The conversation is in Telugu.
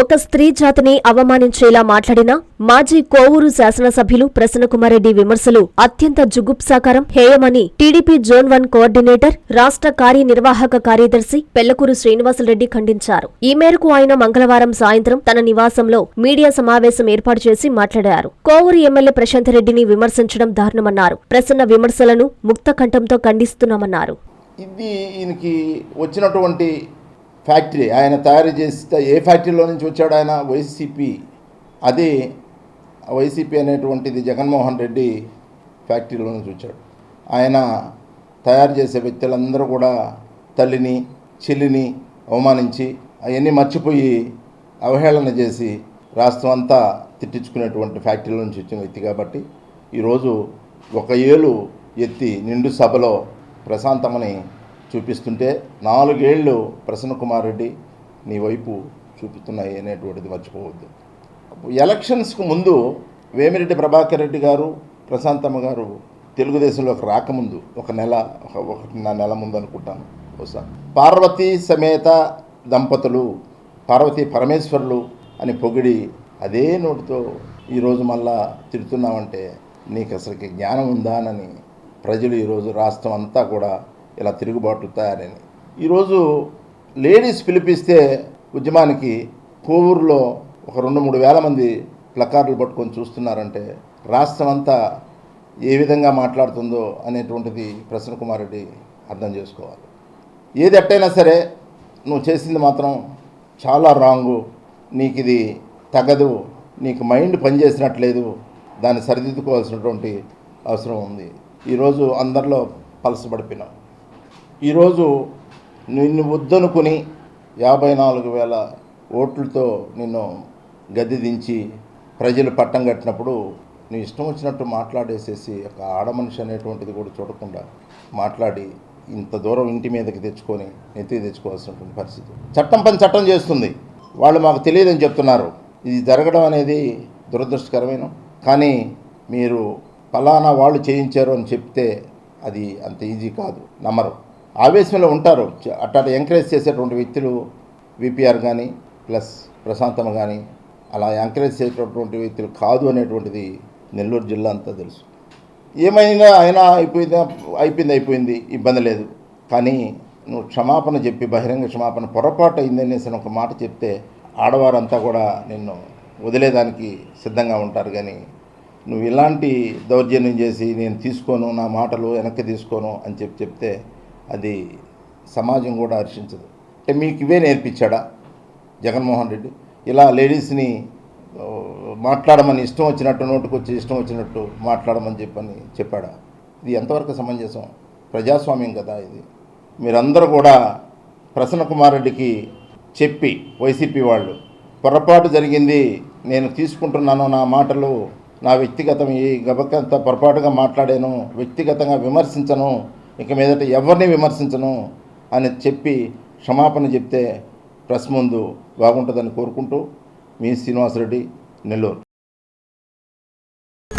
ఒక స్త్రీ జాతిని అవమానించేలా మాట్లాడిన మాజీ కోవూరు శాసనసభ్యులు ప్రసన్నకుమారెడ్డి విమర్శలు అత్యంత జుగుప్సాకరం హేయమని టీడీపీ జోన్ వన్ కోఆర్డినేటర్ రాష్ట్ర కార్యనిర్వాహక కార్యదర్శి పెళ్ళకూరు శ్రీనివాసరెడ్డి ఖండించారు. ఈ మేరకు ఆయన మంగళవారం సాయంత్రం తన నివాసంలో మీడియా సమావేశం ఏర్పాటు చేసి మాట్లాడారు. కోవూరు ఎమ్మెల్యే ప్రశాంత్ రెడ్డిని విమర్శించడం దారుణమన్నారు. ప్రసన్న విమర్శలను ముక్త కంఠంతో ఖండిస్తున్నామన్నారు. ఇది ఈయనకి వచ్చినటువంటి ఫ్యాక్టరీ ఆయన తయారు చేస్తే ఏ ఫ్యాక్టరీలో నుంచి వచ్చాడు ఆయన? వైసీపీ. అది వైసీపీ అనేటువంటిది జగన్మోహన్ రెడ్డి ఫ్యాక్టరీలో నుంచి వచ్చాడు. ఆయన తయారు చేసే వ్యక్తులందరూ కూడా తల్లిని చెల్లిని అవమానించి అవన్నీ మర్చిపోయి అవహేళన చేసి రాష్ట్రం అంతా తిట్టించుకునేటువంటి ఫ్యాక్టరీలో నుంచి వచ్చిన వ్యక్తి కాబట్టి ఈరోజు ఒక ఏలు ఎత్తి నిండు సభలో ప్రశాంతమని చూపిస్తుంటే నాలుగేళ్ళు ప్రసన్న కుమార్ రెడ్డి నీ వైపు చూపుతున్నాయి అనేటువంటిది మర్చిపోవద్దు. ఎలక్షన్స్కు ముందు వేమిరెడ్డి ప్రభాకర్ రెడ్డి గారు ప్రశాంతమ్మ గారు తెలుగుదేశంలోకి రాకముందు ఒక నెల ఒక ఒకటిన్నర నెల ముందు అనుకుంటాను బహుశా పార్వతీ సమేత దంపతులు పార్వతీ పరమేశ్వరులు అని పొగిడి అదే నోటితో ఈరోజు మళ్ళా తిడుతున్నామంటే నీకు అసలుకి జ్ఞానం ఉందానని ప్రజలు ఈరోజు రాష్ట్రం అంతా కూడా ఇలా తిరుగుబాటు తయారైనవి ఈరోజు లేడీస్ పిలిపిస్తే ఉద్యమానికి కోవూరులో ఒక రెండు మూడు వేల మంది ప్లకార్డులు పట్టుకొని చూస్తున్నారంటే రాష్ట్రం అంతా ఏ విధంగా మాట్లాడుతుందో అనేటువంటిది ప్రసన్న కుమార్ రెడ్డి అర్థం చేసుకోవాలి. ఏది ఎట్టయినా సరే నువ్వు చేసింది మాత్రం చాలా రాంగు నీకు ఇది తగదు నీకు మైండ్ పనిచేసినట్లేదు దాన్ని సరిదిద్దుకోవాల్సినటువంటి అవసరం ఉంది. ఈరోజు అందరిలో పలసబడిపోయినావు ఈరోజు నిన్ను వద్దనుకుని యాభై నాలుగు వేల ఓట్లతో నిన్ను గద్దె దించి ప్రజలు పట్టం కట్టినప్పుడు నీ ఇష్టం వచ్చినట్టు మాట్లాడేసేసి ఒక ఆడమనిషి అనేటువంటిది కూడా చూడకుండా మాట్లాడి ఇంత దూరం ఇంటి మీదకి తెచ్చుకొని నెత్తి తెచ్చుకోవాల్సినటువంటి పరిస్థితి. చట్టం పని చట్టం చేస్తుంది. వాళ్ళు మాకు తెలియదని చెప్తున్నారు. ఇది జరగడం అనేది దురదృష్టకరమైన కానీ మీరు ఫలానా వాళ్ళు చేయించారు అని చెప్తే అది అంత ఈజీ కాదు. నమ్మరు. ఆవేశంలో ఉంటారు. అట్లా ఎంకరేజ్ చేసేటువంటి వ్యక్తులు విపిఆర్ కానీ ప్లస్ ప్రశాంతం కానీ అలా ఎంకరేజ్ చేసేటటువంటి వ్యక్తులు కాదు అనేటువంటిది నెల్లూరు జిల్లా అంతా తెలుసు. ఏమైనా అయినా అయిపోయింది? అయిపోయింది అయిపోయింది. ఇబ్బంది లేదు. కానీ నువ్వు క్షమాపణ చెప్పి బహిరంగ క్షమాపణ పొరపాటు అయింది అనేసి ఒక మాట చెప్తే ఆడవారంతా కూడా నిన్ను వదిలేదానికి సిద్ధంగా ఉంటారు. కానీ నువ్వు ఇలాంటి దౌర్జన్యం చేసి నేను తీసుకోను నా మాటలు వెనక్కి తీసుకోను అని చెప్పి చెప్తే అది సమాజం కూడా హర్షించదు. అంటే మీకు ఇవే నేర్పించాడా జగన్మోహన్ రెడ్డి? ఇలా లేడీస్ని మాట్లాడమని ఇష్టం వచ్చినట్టు నోటుకు వచ్చి ఇష్టం వచ్చినట్టు మాట్లాడమని చెప్పని చెప్పాడా? ఇది ఎంతవరకు సమంజసం? ప్రజాస్వామ్యం కదా ఇది. మీరందరూ కూడా ప్రసన్న కుమార్ రెడ్డికి చెప్పి వైసీపీ వాళ్ళు పొరపాటు జరిగింది నేను తీసుకుంటున్నాను నా మాటలు నా వ్యక్తిగతం ఈ గబకంత పొరపాటుగా మాట్లాడాను వ్యక్తిగతంగా విమర్శించను ఇక మీదట ఎవరిని విమర్శించను అని చెప్పి క్షమాపణ చెప్తే ప్రెస్ ముందు బాగుంటుందని కోరుకుంటూ మీ శ్రీనివాసరెడ్డి నెల్లూరు.